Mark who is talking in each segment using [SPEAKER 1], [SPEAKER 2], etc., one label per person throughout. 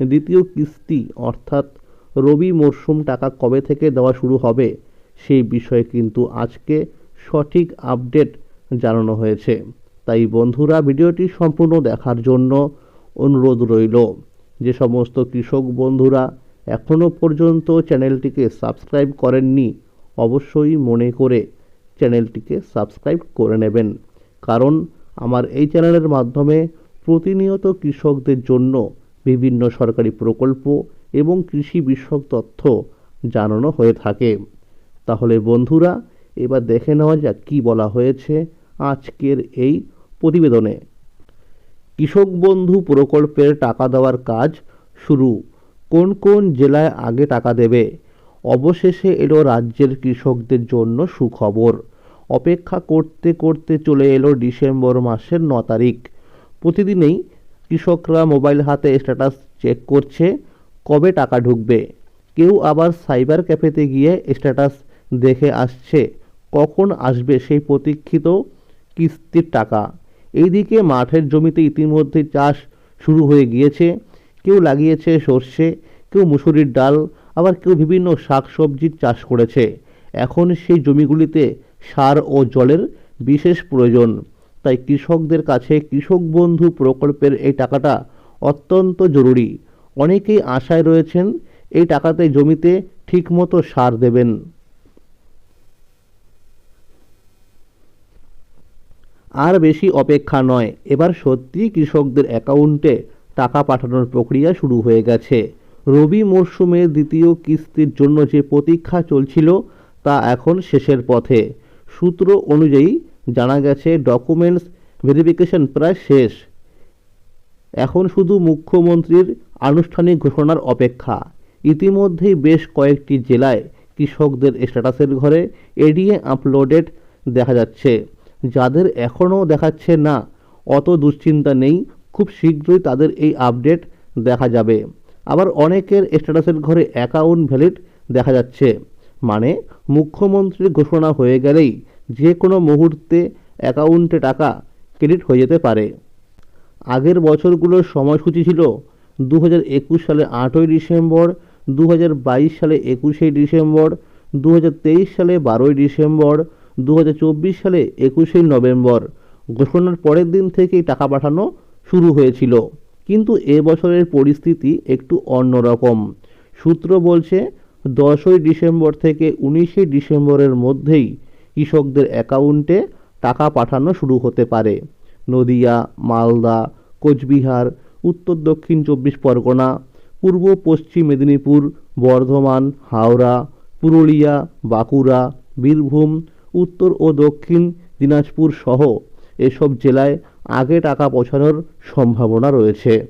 [SPEAKER 1] দ্বিতীয় কিস্তি, অর্থাৎ রবি মরশুম টাকা কবে থেকে দেওয়া শুরু হবে, সেই বিষয়ে কিন্তু আজকে সঠিক আপডেট জানানো হয়েছে। তাই বন্ধুরা, ভিডিওটি সম্পূর্ণ দেখার জন্য অনুরোধ রইল। যে সমস্ত কৃষক বন্ধুরা এখনও পর্যন্ত চ্যানেলটিকে সাবস্ক্রাইব করেননি, অবশ্যই মনে করে চ্যানেলটিকে সাবস্ক্রাইব করে নেবেন। কারণ আমার এই চ্যানেলের মাধ্যমে প্রতিনিয়ত কৃষকদের জন্য বিভিন্ন সরকারি প্রকল্প এবং কৃষি বিষয়ক তথ্য জানানো হয়ে থাকে। তাহলে বন্ধুরা, এবার দেখে নেওয়া যাক কী বলা হয়েছে আজকের এই প্রতিবেদনে। কৃষক বন্ধু প্রকল্পের টাকা দেওয়ার কাজ শুরু। কোন কোন জেলায় আগে টাকা দেবে? অবশেষে এলো রাজ্যের কৃষকদের জন্য সুখবর। অপেক্ষা করতে করতে চলে এলো ডিসেম্বর মাসের ন তারিখ। প্রতিদিনেই কৃষকরা মোবাইল হাতে স্ট্যাটাস চেক করছে, কবে টাকা ঢুকবে? কেউ আবার সাইবার ক্যাফেতে গিয়ে স্ট্যাটাস দেখে আসছে, কখন আসবে সেই প্রতীক্ষিত কিস্তির টাকা। এইদিকে মাঠের জমিতে ইতিমধ্যে চাষ শুরু হয়ে গিয়েছে। কেউ লাগিয়েছে সর্ষে, কেউ মুসুরির ডাল, আবার কেউ বিভিন্ন শাক শাকসবজির চাষ করেছে। এখন সেই জমিগুলিতে সার ও জলের বিশেষ প্রয়োজন। তাই কৃষকদের কাছে কৃষক বন্ধু প্রকল্পের এই টাকাটা অত্যন্ত জরুরি। অনেকেই আশায় রয়েছেন এই টাকাতে জমিতে ঠিকমতো সার দেবেন। আর বেশি অপেক্ষা নয়, এবার সত্যিই কৃষকদের অ্যাকাউন্টে টাকা পাঠানোর প্রক্রিয়া শুরু হয়ে গেছে। রবি মরশুমের দ্বিতীয় কিস্তির জন্য যে প্রতীক্ষা চলছিল তা এখন শেষের পথে। সূত্র অনুযায়ী জানা গেছে ডকুমেন্টস ভেরিফিকেশন প্রায় শেষ। এখন শুধু মুখ্যমন্ত্রীর আনুষ্ঠানিক ঘোষণার অপেক্ষা। ইতিমধ্যেই বেশ কয়েকটি জেলায় কৃষকদের স্ট্যাটাসের ঘরে এডিএ আপলোডেড দেখা যাচ্ছে। যাদের এখনও দেখাচ্ছে না, অত দুশ্চিন্তা নেই, খুব শীঘ্রই তাদের এই আপডেট দেখা যাবে। আবার অনেকের স্ট্যাটাসের ঘরে অ্যাকাউন্ট ভ্যালিড দেখা যাচ্ছে। মানে মুখ্যমন্ত্রীর ঘোষণা হয়ে গেলেই যে কোনো মুহূর্তে অ্যাকাউন্টে টাকা ক্রেডিট হয়ে যেতে পারে। আগের বছরগুলোর সময়সূচি ছিল দু হাজার একুশ সালে আটই ডিসেম্বর দু হাজার বাইশ সালে একুশে ডিসেম্বর দু হাজার তেইশ সালে বারোই ডিসেম্বর দু হাজার চব্বিশ সালে একুশে নভেম্বর। ঘোষণার পরের দিন থেকেই টাকা পাঠানো শুরু হয়েছিল। কিন্তু এ বছরের পরিস্থিতি একটু অন্যরকম। সূত্র বলছে, দশই ডিসেম্বর থেকে উনিশে ডিসেম্বরের মধ্যেই কৃষকদের অ্যাকাউন্টে টাকা পাঠানো শুরু হতে পারে। নদিয়া, মালদা, কোচবিহার, উত্তর দক্ষিণ চব্বিশ পরগনা, পূর্ব পশ্চিম মেদিনীপুর, বর্ধমান, হাওড়া, পুরুলিয়া, বাঁকুড়া, বীরভূম, উত্তর ও দক্ষিণ দিনাজপুর সহ এসব জেলায় আগে টাকা পৌঁছানোর সম্ভাবনা রয়েছে।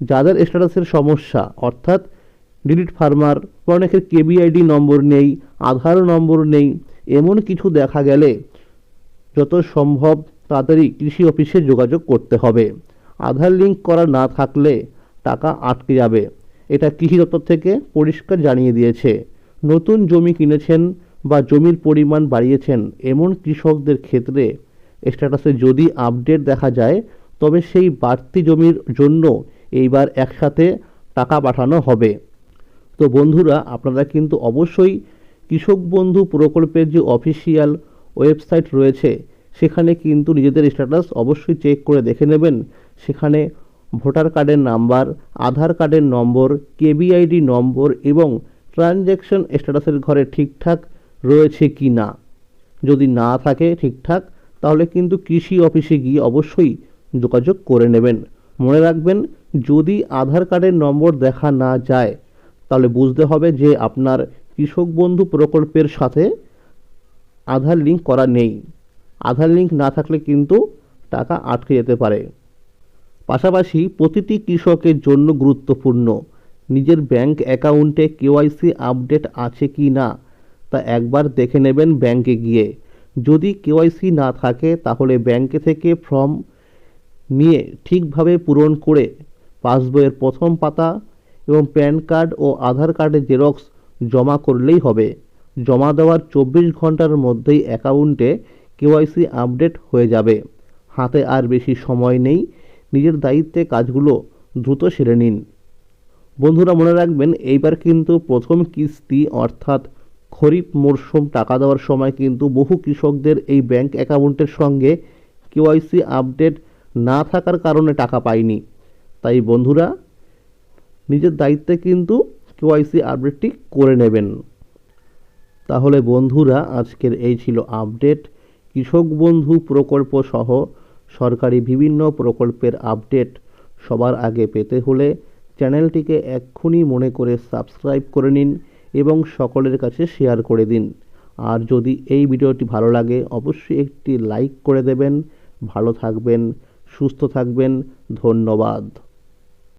[SPEAKER 1] যাদের স্ট্যাটাসের সমস্যা, অর্থাৎ ডিলিট ফার্মার বা অনেকের কেবিআইডি নম্বর নেই, আধার নম্বর নেই, এমন কিছু দেখা গেলে যত সম্ভব তাড়াতাড়ি কৃষি অফিসে যোগাযোগ করতে হবে। আধার লিঙ্ক করা না থাকলে টাকা আটকে যাবে। এটা কৃষি দপ্তর থেকে পরিষ্কার জানিয়ে দিয়েছে। নতুন জমি কিনেছেন বা জমির পরিমাণ বাড়িয়েছেন এমন কৃষকদের ক্ষেত্রে স্ট্যাটাসে যদি আপডেট দেখা যায়, তবে সেই বাড়তি জমির জন্য এইবার একসাথে টাকা পাঠানো হবে। তো বন্ধুরা, আপনারা কিন্তু অবশ্যই কৃষক বন্ধু প্রকল্পের যে অফিসিয়াল ওয়েবসাইট রয়েছে, সেখানে কিন্তু নিজেদের স্ট্যাটাস অবশ্যই চেক করে দেখে নেবেন। সেখানে ভোটার কার্ডের নাম্বার, আধার কার্ডের নম্বর কেবিআইডি নম্বর এবং ট্রানজ্যাকশন স্ট্যাটাসের ঘরে ঠিকঠাক রয়েছে কি না। যদি না থাকে ঠিকঠাক, তাহলে কিন্তু কৃষি অফিসে গিয়ে অবশ্যই যোগাযোগ করে নেবেন। মনে রাখবেন, যদি আধার কার্ডের নম্বর দেখা না যায় তাহলে বুঝতে হবে যে আপনার কৃষক বন্ধু প্রকল্পের সাথে আধার লিঙ্ক করা নেই। আধার লিঙ্ক না থাকলে কিন্তু টাকা আটকে যেতে পারে। পাশাপাশি প্রতিটি কৃষকের জন্য গুরুত্বপূর্ণ, নিজের ব্যাংক অ্যাকাউন্টে কেওয়াইসি আপডেট আছে কি না, তা একবার দেখে নেবেন ব্যাংকে গিয়ে। যদি কেওয়াইসি না থাকে, তাহলে ব্যাংকে থেকে ফর্ম নিয়ে ঠিকভাবে পূরণ করে পাসবইয়ের প্রথম পাতা এবং প্যান কার্ড ও আধার কার্ডের জেরক্স জমা করলেই হবে। জমা দেওয়ার চব্বিশ ঘণ্টার মধ্যেই অ্যাকাউন্টে কেওয়াইসি আপডেট হয়ে যাবে। হাতে আর বেশি সময় নেই। নিজের দায়িত্বে কাজগুলো দ্রুত সেরে নিন। বন্ধুরা, মনে রাখবেন, এইবার কিন্তু প্রথম কিস্তি অর্থাৎ খরিফ মরশুম টাকা দেওয়ার সময় কিন্তু বহু কৃষকদের এই ব্যাংক অ্যাকাউন্টের সঙ্গে কেওয়াইসি আপডেট না থাকার কারণে টাকা পায়নি। তাই বন্ধুরা নিজের দায়িত্বে কিন্তু কেওয়াইসি আপডেটটি করে নেবেন। তাহলে বন্ধুরা, আজকের এই ছিল আপডেট। কৃষক বন্ধু প্রকল্প সহ সরকারি বিভিন্ন প্রকল্পের আপডেট সবার আগে পেতে হলে চ্যানেলটিকে এক্ষুনি মনে করে সাবস্ক্রাইব করে নিন এবং সকলের কাছে শেয়ার করে দিন। আর যদি এই ভিডিওটি ভালো লাগে, অবশ্যই একটি লাইক করে দেবেন। ভালো থাকবেন, সুস্থ থাকবেন। ধন্যবাদ।